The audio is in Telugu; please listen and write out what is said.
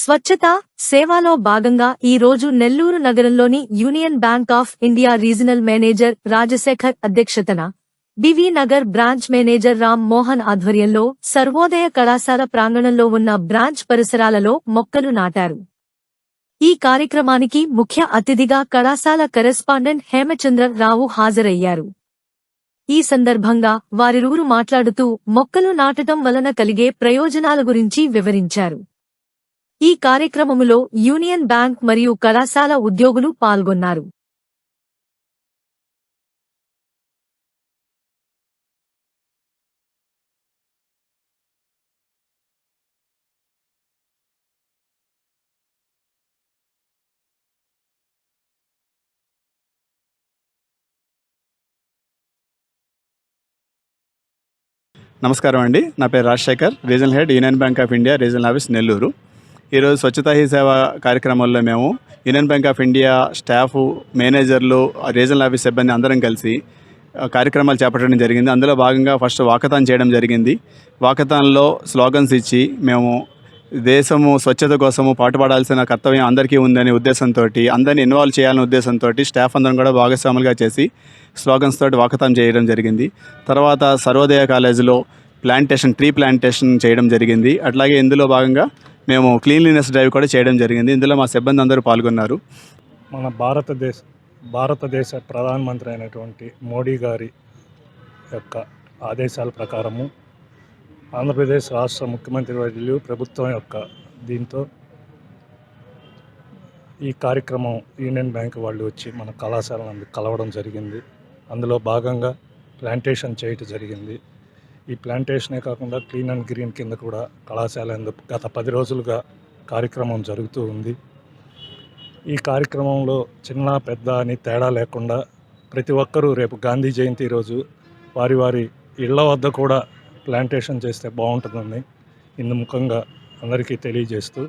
స్వచ్ఛత సేవాలో భాగంగా ఈ రోజు నెల్లూరు నగరంలోని union bank of India regional manager Rajasekhar అధ్యక్షతన BV Nagar branch manager Ram Mohan ఆధ్వర్యంలో సర్వోదయ కళాశాల ప్రాంగణంలో ఉన్న బ్రాంచ్ పరిసరాలలో మొక్కలు నాటారు. ఈ కార్యక్రమానికి ముఖ్య అతిథిగా కళాశాల కరెస్పాండెంట్ హేమచంద్ర రావు హాజరయ్యారు. ఈ సందర్భంగా వారిరువురు మాట్లాడుతూ మొక్కలు నాటటం వలన కలిగే ప్రయోజనాల గురించి వివరించారు. ఈ కార్యక్రమములో యూనియన్ బ్యాంక్ మరియు కళాశాల ఉద్యోగులు పాల్గొన్నారు. నమస్కారం అండి. నా పేరు Rajasekhar regional head Union Bank of India regional office Nellore. ఈరోజు స్వచ్ఛతా హీ సేవ కార్యక్రమంలో మేము Union Bank of India staff మేనేజర్లు రీజనల్ ఆఫీస్ సిబ్బంది అందరం కలిసి కార్యక్రమాలు చేపట్టడం జరిగింది. అందులో భాగంగా ఫస్ట్ వాకథాన్ చేయడం జరిగింది. వాకథాన్లో స్లోగన్స్ ఇచ్చి మేము దేశము స్వచ్ఛత కోసము పాటుపడాల్సిన కర్తవ్యం అందరికీ ఉందనే ఉద్దేశంతో అందరిని ఇన్వాల్వ్ చేయాలనే ఉద్దేశంతో స్టాఫ్ అందరం కూడా భాగస్వాములుగా చేసి స్లోగన్స్ తోటి వాకథాన్ చేయడం జరిగింది. తర్వాత సర్వోదయ కాలేజీలో ప్లాంటేషన్ ట్రీ ప్లాంటేషన్ చేయడం జరిగింది. అట్లాగే ఇందులో భాగంగా మేము క్లీన్లీనెస్ డ్రైవ్ కూడా చేయడం జరిగింది. ఇందులో మా సిబ్బంది అందరూ పాల్గొన్నారు. మన భారతదేశ భారతదేశ ప్రధానమంత్రి అయినటువంటి మోడీ గారి యొక్క ఆదేశాల ప్రకారము ఆంధ్రప్రదేశ్ రాష్ట్ర ముఖ్యమంత్రి వర్యులు ప్రభుత్వం యొక్క దీంతో ఈ కార్యక్రమం యూనియన్ బ్యాంక్ వాళ్ళు వచ్చి మన కళాశాలను కలవడం జరిగింది. అందులో భాగంగా ప్లాంటేషన్ చేయటం జరిగింది. ఈ ప్లాంటేషనే కాకుండా క్లీన్ అండ్ గ్రీన్ కింద కూడా కళాశాల గత పది రోజులుగా కార్యక్రమం జరుగుతూ ఉంది. ఈ కార్యక్రమంలో చిన్న పెద్ద అని తేడా లేకుండా ప్రతి ఒక్కరూ రేపు గాంధీ జయంతి రోజు వారి వారి ఇళ్ళ వద్ద కూడా ప్లాంటేషన్ చేస్తే బాగుంటుందని ఇందు ముఖంగా అందరికీ తెలియజేస్తూ